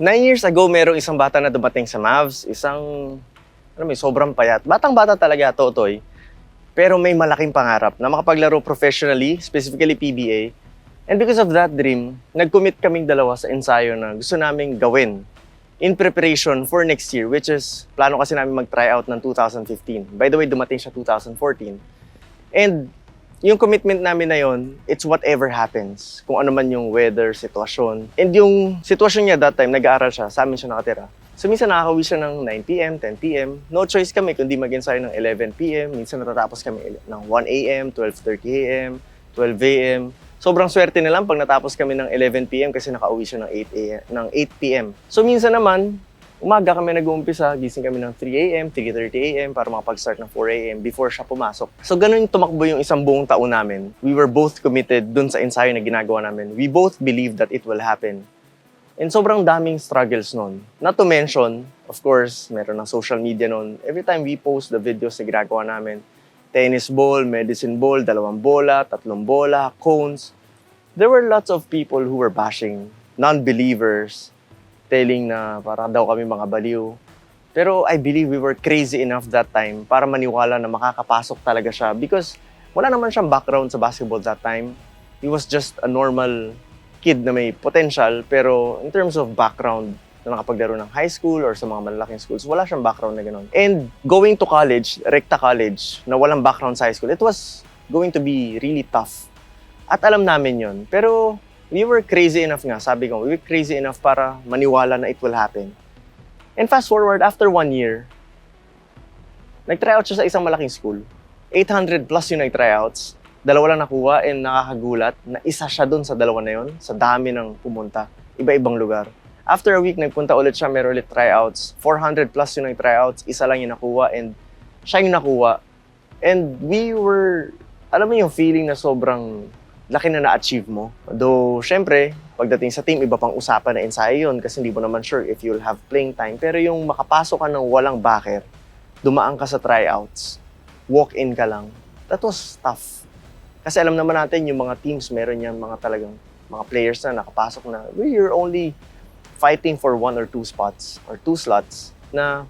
Nine years ago, merong isang bata na dumating sa Mavs. Isang, ano may sobrang payat. Batang-bata talaga, Totoy. Pero may malaking pangarap na makapaglaro professionally, specifically PBA. And because of that dream, nag-commit kaming dalawa sa ensayo na gusto naming gawin in preparation for next year, which is, plano kasi namin mag-try out ng 2015. By the way, dumating siya 2014. And yung commitment namin na yon, it's whatever happens. Kung ano man yung weather, sitwasyon. And yung sitwasyon niya that time, nag-aaral siya, sa amin siya nakatira. So minsan nakakauwi siya ng 9pm, 10pm. No choice kami kundi mag-ensayo ng 11pm. Minsan natatapos kami ng 1am, 12.30am, 12am. Sobrang swerte na lang pag natapos kami ng 11pm kasi nakauwi siya ng 8am, ng 8pm. So minsan naman, umaga kami nag-uumpisa, gising kami ng 3am, 3.30am para makapag-start ng 4am before siya pumasok. So ganun tumakbo yung isang buong taon namin. We were both committed dun sa ensayo na ginagawa namin. We both believe that it will happen. And sobrang daming struggles nun. Not to mention, of course, meron ng social media nun. Every time we post the videos na ginagawa namin, tennis ball, medicine ball, dalawang bola, tatlong bola, cones. There were lots of people who were bashing, non-believers, telling na para daw kami mga baliw. Pero I believe we were crazy enough that time para maniwala na makakapasok talaga siya because wala naman siyang background sa basketball that time. He was just a normal kid na may potential pero in terms of background na nakapaglaro ng high school or sa mga malalaking schools, wala siyang background na gano'n. And going to college, Recta College, na walang background sa high school, it was going to be really tough. At alam namin yon Pero we were crazy enough nga, sabi ko, we were crazy enough para maniwala na it will happen. And fast forward, after one year, nag-tryout siya sa isang malaking school. 800 plus yung nag-tryouts. Dalawa lang nakuha and nakakagulat na isa siya dun sa dalawa na yun, sa dami ng pumunta. Iba-ibang lugar. After a week, nagpunta ulit siya, meron ulit tryouts. 400 plus yung nag-tryouts, isa lang yung nakuha and siya yung nakuha. And we were, alam mo yung feeling na sobrang laki na na-achieve mo. Though, syempre, pagdating sa team, iba pang usapan na ensayo yun kasi hindi mo naman sure if you'll have playing time. Pero yung makapasok ka ng walang backer, dumaan ka sa tryouts, walk-in ka lang, that was tough. Kasi alam naman natin, yung mga teams, meron yan mga talagang mga players na nakapasok na, we're only fighting for one or two spots or two slots na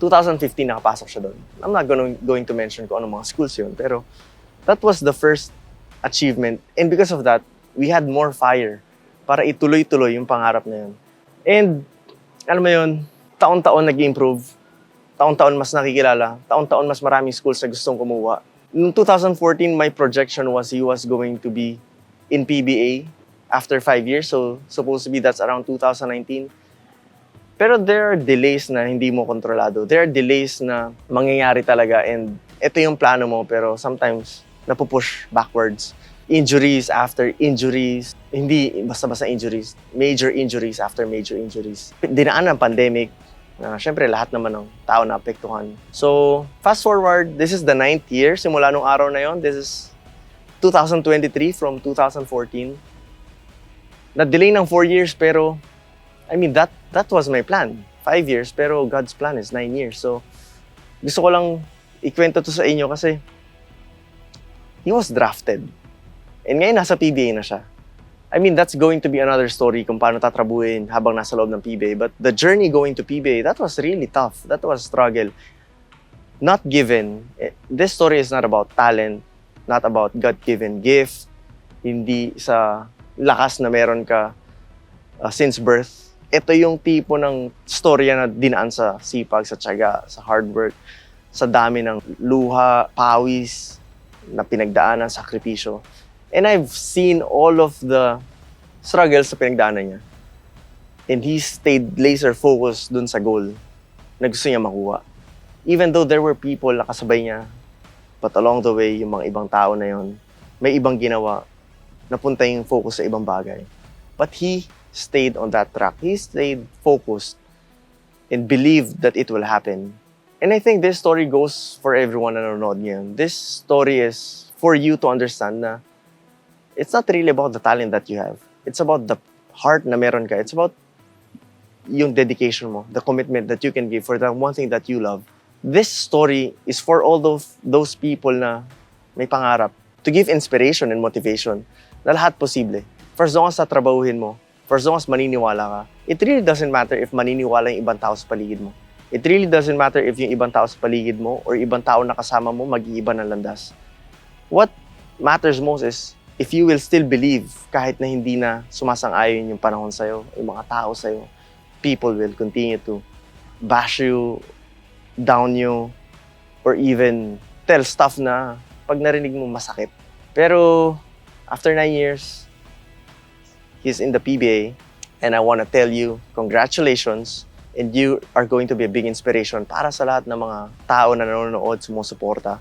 2015 nakapasok siya doon. I'm not gonna, going to mention kung anong mga schools yun, pero that was the first achievement. And because of that, we had more fire para ituloy-tuloy yung pangarap na yun. And, alam mo yun, taon-taon nag-improve, taon-taon mas nakikilala, taon-taon mas maraming schools na gustong kumuha. Noong 2014, my projection was he was going to be in PBA after five years. So, supposed to be that's around 2019. Pero there are delays na hindi mo kontrolado. There are delays na mangyayari talaga and ito yung plano mo pero sometimes napupush backwards. Injuries after injuries. Hindi basta-basta injuries. Major injuries after major injuries. Dinaan ng pandemic na syempre lahat naman ng tao na apektuhan. So, fast forward, this is the ninth year simula nung araw na yon. This is 2023 from 2014. Na-delay ng four years pero I mean, that that was my plan. Five years, pero God's plan is nine years. So, gusto ko lang ikwento to sa inyo kasi he was drafted. And ngayon, nasa PBA na siya. I mean, that's going to be another story kung paano tatrabuhin habang nasa loob ng PBA. But the journey going to PBA, that was really tough. That was struggle. Not given. Eh, This story is not about talent, not about God-given gift, hindi sa lakas na meron ka uh, since birth. Ito yung tipo ng storya na dinaan sa sipag, sa tiyaga, sa hard work, sa dami ng luha, pawis, na pinagdaanan, sakripisyo. And I've seen all of the struggles sa pinagdaanan niya. And he stayed laser focused dun sa goal na gusto niya makuha. Even though there were people na kasabay niya, but along the way, yung mga ibang tao na yon, may ibang ginawa, napunta yung focus sa ibang bagay. But he stayed on that track. He stayed focused and believed that it will happen. And I think this story goes for everyone na nanonood ngayon. This story is for you to understand na it's not really about the talent that you have. It's about the heart na meron ka. It's about yung dedication mo, the commitment that you can give for the one thing that you love. This story is for all those, those people na may pangarap to give inspiration and motivation na lahat posible. For as long as tatrabahuhin mo, For as long as maniniwala ka, it really doesn't matter if maniniwala yung ibang tao sa paligid mo. It really doesn't matter if yung ibang tao sa paligid mo or ibang tao na kasama mo mag-iiba ng landas. What matters most is if you will still believe kahit na hindi na sumasang-ayon yung panahon sa'yo, yung mga tao sa'yo, people will continue to bash you, down you, or even tell stuff na pag narinig mo masakit. Pero after nine years, he's in the PBA and I want to tell you congratulations and you are going to be a big inspiration para sa lahat ng mga tao na nanonood, sumusuporta.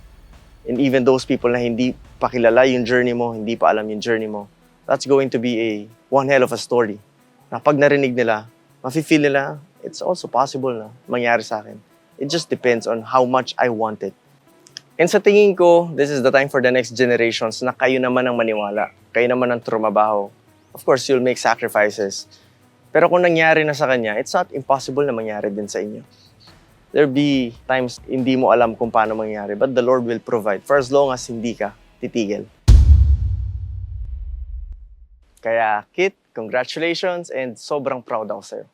And even those people na hindi pa kilala yung journey mo, hindi pa alam yung journey mo, that's going to be a one hell of a story. Na pag narinig nila, mafe-feel nila, it's also possible na mangyari sa akin. It just depends on how much I want it. And sa tingin ko, this is the time for the next generations na kayo naman ang maniwala. Kayo naman ang trumabaho. Of course, you'll make sacrifices. Pero kung nangyari na sa kanya, it's not impossible na mangyari din sa inyo. There'll be times hindi mo alam kung paano mangyari, but the Lord will provide for as long as hindi ka titigil. Kaya, Kit, congratulations and sobrang proud ako sa'yo.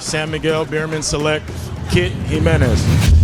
San Miguel Beerman Select, Kit Jimenez.